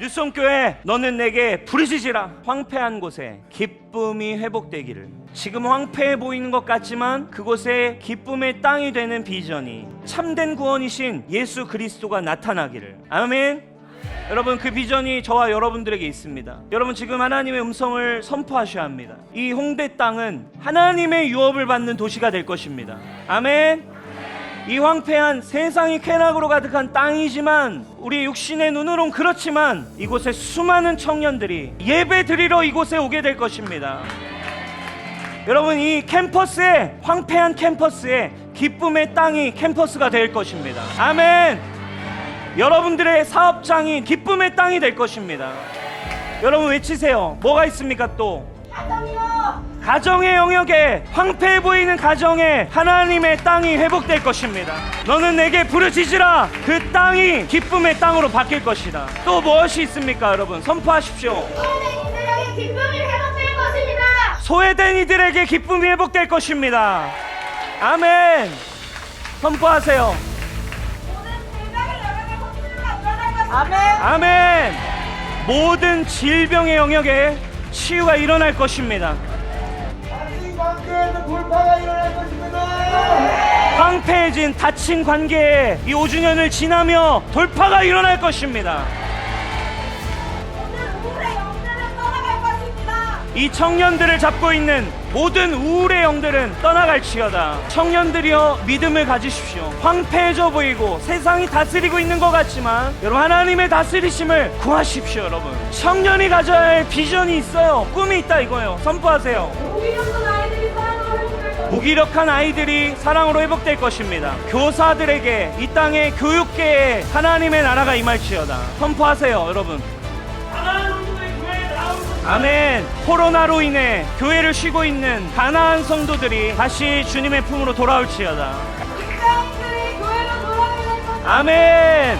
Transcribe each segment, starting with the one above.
뉴송교회 너는 내게 부르짖으라 황폐한 곳에 기쁨이 회복되기를 지금 황폐해 보이는 것 같지만 그곳에 기쁨의 땅이 되는 비전이 참된 구원이신 예수 그리스도가 나타나기를 아멘 여러분 그 비전이 저와 여러분들에게 있습니다. 여러분 지금 하나님의 음성을 선포하셔야 합니다. 이 홍대 땅은 하나님의 유업을 받는 도시가 될 것입니다. 아멘. 이 황폐한 세상이 쾌락으로 가득한 땅이지만 우리 육신의 눈으론 그렇지만 이곳에 수많은 청년들이 예배 드리러 이곳에 오게 될 것입니다. 여러분 이 캠퍼스에 황폐한 캠퍼스에 기쁨의 땅이 캠퍼스가 될 것입니다. 아멘. 여러분들의 사업장이 기쁨의 땅이 될 것입니다. 여러분 외치세요. 뭐가 있습니까 또? 가정의 영역에 황폐해 보이는 가정에 하나님의 땅이 회복될 것입니다. 너는 내게 부르짖으라. 그 땅이 기쁨의 땅으로 바뀔 것이다. 또 무엇이 있습니까, 여러분? 선포하십시오. 소외된 이들에게 기쁨이 회복될 것입니다. 소외된 이들에게 기쁨이 회복될 것입니다. 아멘. 선포하세요. 모든 질병의 영역에 호수가 일어날 것입니다. 아멘. 아멘. 모든 질병의 영역에 치유가 일어날 것입니다. 관계에서 돌파가 일어날 것입니다. 황폐해진 닫힌 관계에 이 5주년을 지나며 돌파가 일어날 것입니다. 모든 우울의 영들은 떠나갈 것입니다. 이 청년들을 잡고 있는 모든 우울의 영들은 떠나갈지어다. 청년들이여 믿음을 가지십시오. 황폐해져 보이고 세상이 다스리고 있는 것 같지만 여러분 하나님의 다스리심을 구하십시오, 여러분. 청년이 가져야 할 비전이 있어요. 꿈이 있다 이거예요. 선포하세요. 무기력한 무기력한 아이들이 사랑으로 회복될 것입니다. 교사들에게 이 땅의 교육계에 하나님의 나라가 임할지어다. 선포하세요, 여러분. 아멘. 코로나로 인해 교회를 쉬고 있는 가나안 성도들이 다시 주님의 품으로 돌아올지어다. 아멘.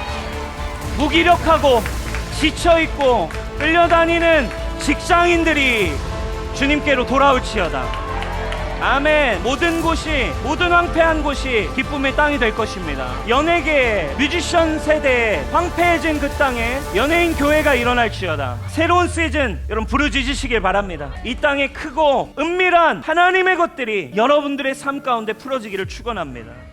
무기력하고 지쳐 있고 끌려다니는 직장인들이 주님께로 돌아올지어다. 아멘. 모든 곳이 모든 황폐한 곳이 기쁨의 땅이 될 것입니다. 연예계 뮤지션 세대에 황폐해진 그 땅에 연예인 교회가 일어날지어다. 새로운 시즌 여러분 부르짖으시길 바랍니다. 이 땅에 크고 은밀한 하나님의 것들이 여러분들의 삶 가운데 풀어지기를 축원합니다.